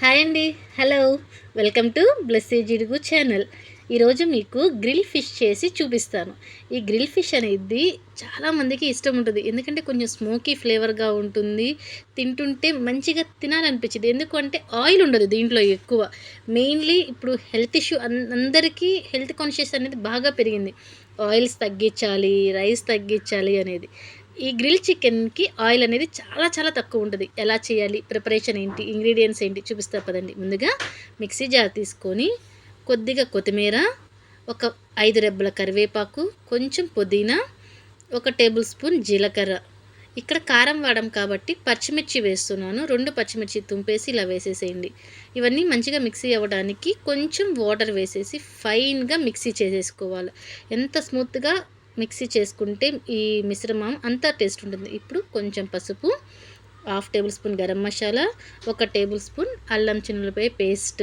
Hi అండి. Hello. Welcome to Blessy Jidugu channel. ఈరోజు మీకు గ్రిల్ ఫిష్ చేసి చూపిస్తాను. ఈ గ్రిల్ ఫిష్ అనేది చాలామందికి ఇష్టం ఉంటుంది. ఎందుకంటే కొంచెం స్మోకీ ఫ్లేవర్గా ఉంటుంది. తింటుంటే మంచిగా తినాలనిపించింది. ఎందుకంటే ఆయిల్ ఉండదు దీంట్లో ఎక్కువ. మెయిన్లీ ఇప్పుడు హెల్త్ ఇష్యూ అందరికీ హెల్త్ కాన్షియస్ అనేది బాగా పెరిగింది. ఆయిల్స్ తగ్గించాలి రైస్ తగ్గించాలి అనేది. ఈ గ్రిల్ చికెన్కి ఆయిల్ అనేది చాలా చాలా తక్కువ ఉంటుంది. ఎలా చేయాలి? ప్రిపరేషన్ ఏంటి? ఇంగ్రీడియంట్స్ ఏంటి? చూపిస్తా పదండి. ముందుగా మిక్సీ జార్ తీసుకొని కొద్దిగా కొత్తిమీర ఒక ఐదు రెబ్బల కరివేపాకు కొంచెం పుదీనా ఒక టేబుల్ స్పూన్ జీలకర్ర. ఇక్కడ కారం వాడడం కాబట్టి పచ్చిమిర్చి వేస్తున్నాను. రెండు పచ్చిమిర్చి తుంపేసి ఇలా వేసేసేయండి. ఇవన్నీ మంచిగా మిక్సీ అవ్వడానికి కొంచెం వాటర్ వేసేసి ఫైన్గా మిక్సీ చేసేసుకోవాలి. ఎంత స్మూత్గా మిక్సీ చేసుకుంటే ఈ మిశ్రమం అంతా టేస్ట్ ఉంటుంది. ఇప్పుడు కొంచెం పసుపు half tablespoon garam masala ఒక టేబుల్ స్పూన్ అల్లం చిన్నులపై పేస్ట్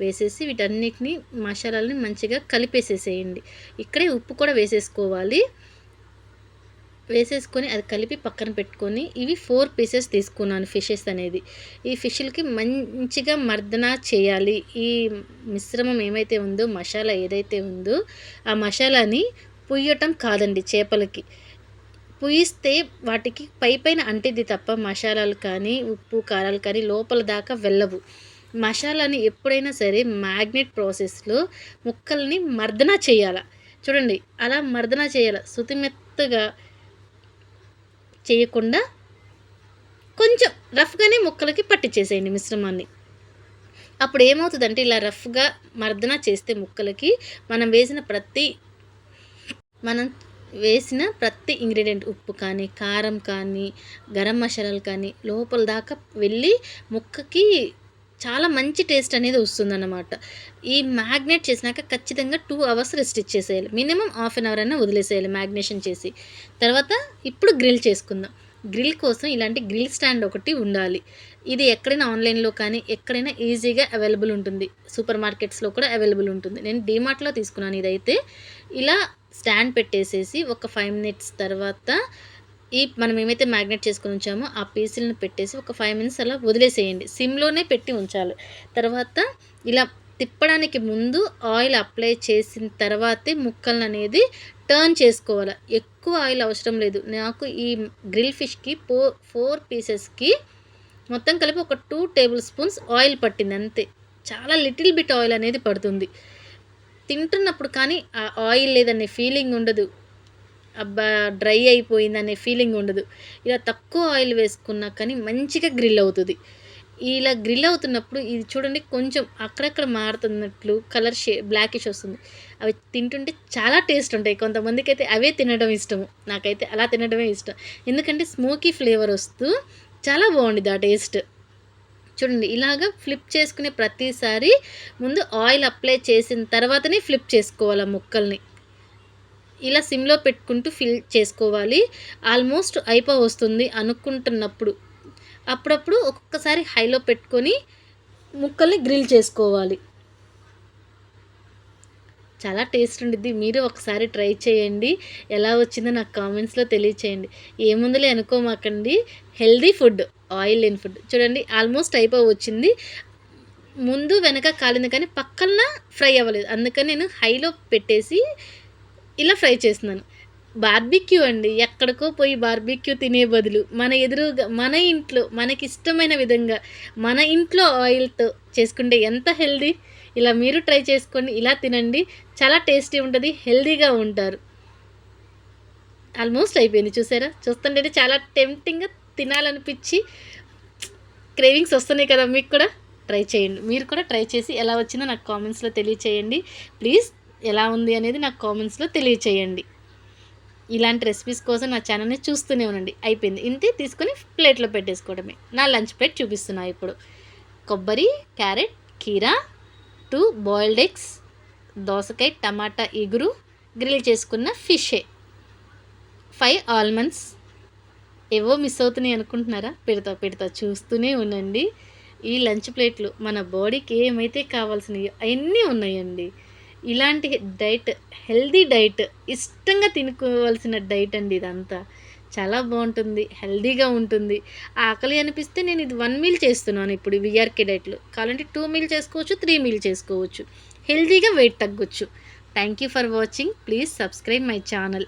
వేసేసి వీటన్నిటిని మసాలాలని మంచిగా కలిపేసేసేయండి. ఇక్కడే ఉప్పు కూడా వేసేసుకోవాలి. వేసేసుకొని అది కలిపి పక్కన పెట్టుకొని ఇవి ఫోర్ పీసెస్ తీసుకున్నాను ఫిషెస్ అనేది. ఈ ఫిష్లకి మంచిగా మర్దన చేయాలి. ఈ మిశ్రమం ఏమైతే ఉందో మసాలా ఏదైతే ఉందో ఆ మసాలాని పుయ్యటం కాదండి చేపలకి. పుయిస్తే వాటికి పై పైన తప్ప మసాలాలు కానీ ఉప్పు కారాలు కానీ లోపల దాకా వెళ్ళవు. మసాలాని ఎప్పుడైనా సరే మ్యాగ్నెట్ ప్రాసెస్లో ముక్కల్ని మర్దన చేయాల. చూడండి అలా మర్దన చేయాల. శుతిమెత్తగా చేయకుండా కొంచెం రఫ్గానే ముక్కలకి పట్టించేసేయండి మిశ్రమాన్ని. అప్పుడు ఏమవుతుందంటే ఇలా రఫ్గా మర్దన చేస్తే ముక్కలకి మనం వేసిన ప్రతి మనం వేసిన ప్రతి ఇంగ్రీడియంట్ ఉప్పు కానీ కారం కానీ గరం మసాలాలు కానీ లోపల దాకా వెళ్ళి ముక్కకి చాలా మంచి టేస్ట్ అనేది వస్తుందన్నమాట. ఈ మ్యాగ్నేట్ చేసినాక ఖచ్చితంగా టూ అవర్స్ రెస్ట్ ఇచ్చేసేయాలి. మినిమం హాఫ్ అన్ అవర్ అయినా వదిలేసేయాలి మ్యాగ్నేషన్ చేసి. తర్వాత ఇప్పుడు గ్రిల్ చేసుకుందాం. గ్రిల్ కోసం ఇలాంటి గ్రిల్ స్టాండ్ ఒకటి ఉండాలి. ఇది ఎక్కడైనా ఆన్లైన్లో కానీ ఎక్కడైనా ఈజీగా అవైలబుల్ ఉంటుంది. సూపర్ మార్కెట్స్లో కూడా అవైలబుల్ ఉంటుంది. నేను డీమార్ట్లో తీసుకున్నాను ఇదైతే. ఇలా స్టాండ్ పెట్టేసేసి ఒక ఫైవ్ మినిట్స్ తర్వాత ఈ మనం ఏమైతే మ్యాగ్నెట్ చేసుకుని ఉంచామో ఆ పీసులను పెట్టేసి ఒక ఫైవ్ మినిట్స్ అలా వదిలేసేయండి. సిమ్లోనే పెట్టి ఉంచాలి. తర్వాత ఇలా తిప్పడానికి ముందు ఆయిల్ అప్లై చేసిన తర్వాతే ముక్కలను అనేది టర్న్ చేసుకోవాలి. ఎక్కువ ఆయిల్ అవసరం లేదు. నాకు ఈ గ్రిల్ ఫిష్కి ఫోర్ ఫోర్ పీసెస్కి మొత్తం కలిపి ఒక టూ టేబుల్ స్పూన్స్ ఆయిల్ పట్టింది అంతే. చాలా లిటిల్ బిట్ ఆయిల్ అనేది పడుతుంది. తింటున్నప్పుడు కానీ ఆ ఆయిల్ లేదనే ఫీలింగ్ ఉండదు. అబ్బా డ్రై అయిపోయింది అనే ఫీలింగ్ ఉండదు. ఇలా తక్కువ ఆయిల్ వేసుకున్నా కానీ మంచిగా గ్రిల్ అవుతుంది. ఇలా గ్రిల్ అవుతున్నప్పుడు ఇది చూడండి కొంచెం అక్కడక్కడ మారుతున్నట్లు కలర్ షే బ్లాకిష్ వస్తుంది. అవి తింటుంటే చాలా టేస్ట్ ఉంటాయి. కొంతమందికి అయితే అవే తినడం ఇష్టము. నాకైతే అలా తినడమే ఇష్టం. ఎందుకంటే స్మోకీ ఫ్లేవర్ వస్తూ చాలా బాగుంటుంది ఆ టేస్ట్ చూడండి ఇలాగ ఫ్లిప్ చేసుకునే ప్రతిసారి ముందు ఆయిల్ అప్లై చేసిన తర్వాతనే ఫ్లిప్ చేసుకోవాలి ఆ ముక్కల్ని. ఇలా సిమ్లో పెట్టుకుంటూ ఫిల్ చేసుకోవాలి. ఆల్మోస్ట్ అయిపో వస్తుంది అనుకుంటున్నప్పుడు. అప్పుడప్పుడు ఒక్కొక్కసారి హైలో పెట్టుకొని ముక్కల్ని గ్రిల్ చేసుకోవాలి. చాలా టేస్ట్ ఉండిద్ది. మీరు ఒకసారి ట్రై చేయండి. ఎలా వచ్చిందో నాకు కామెంట్స్లో తెలియచేయండి. ఏముందులే అనుకోమాకండి. హెల్దీ ఫుడ్ ఆయిల్ లేని ఫుడ్. చూడండి ఆల్మోస్ట్ అయిపో వచ్చింది ముందు వెనక కాలింది కానీ పక్కన ఫ్రై అవ్వలేదు. అందుకని నేను హైలో పెట్టేసి ఇలా ఫ్రై చేస్తున్నాను. బార్బిక్యూ అండి. ఎక్కడికో పోయి బార్బిక్యూ తినే బదులు మన ఎదురుగా మన ఇంట్లో మనకి ఇష్టమైన విధంగా మన ఇంట్లో ఆయిల్తో చేసుకుంటే ఎంత హెల్దీ? ఇలా మీరు ట్రై చేసుకోండి ఇలా తినండి. చాలా టేస్టీ ఉంటుంది హెల్దీగా ఉంటారు. ఆల్మోస్ట్ అయిపోయింది చూసారా? చూస్తుంటే చాలా టెంప్టింగ్గా తినాలనిపించి క్రేవింగ్స్ వస్తున్నాయి కదా మీకు కూడా ట్రై చేయండి. మీరు కూడా ట్రై చేసి ఎలా వచ్చిందో నాకు కామెంట్స్లో తెలియచేయండి. ప్లీజ్ ఎలా ఉంది అనేది నాకు కామెంట్స్లో తెలియచేయండి. ఇలాంటి రెసిపీస్ కోసం నా ఛానల్ని చూస్తూనే ఉండండి. అయిపోయింది. ఇంతే తీసుకొని ప్లేట్లో పెట్టేసుకోవడమే. నా లంచ్ ప్లేట్ చూపిస్తున్నా ఇప్పుడు. కొబ్బరి క్యారెట్ కీరా టూ బాయిల్డ్ ఎగ్స్ దోసకాయ టమాటా ఇగురు గ్రిల్ చేసుకున్న ఫిషే ఫైవ్ ఆల్మండ్స్ ఏవో మిస్ అవుతున్నాయి అనుకుంటున్నారా? పెడతా పెడతా చూస్తూనే ఉండండి. ఈ లంచ్ ప్లేట్లు మన బాడీకి ఏమైతే కావాల్సినవి అవన్నీ ఉన్నాయండి. ఇలాంటి డైట్ హెల్దీ డైట్ ఇష్టంగా తినుకోవాల్సిన డైట్ అండి ఇదంతా. చాలా బాగుంటుంది హెల్దీగా ఉంటుంది. ఆకలి అనిపిస్తే నేను ఇది వన్ మీల్ చేస్తున్నాను ఇప్పుడు విఆర్కే డైట్లు. కావాలంటే టూ మీల్ చేసుకోవచ్చు త్రీ మీల్ చేసుకోవచ్చు. హెల్దీగా weight తగ్గొచ్చు. Thank you for watching. Please subscribe my channel.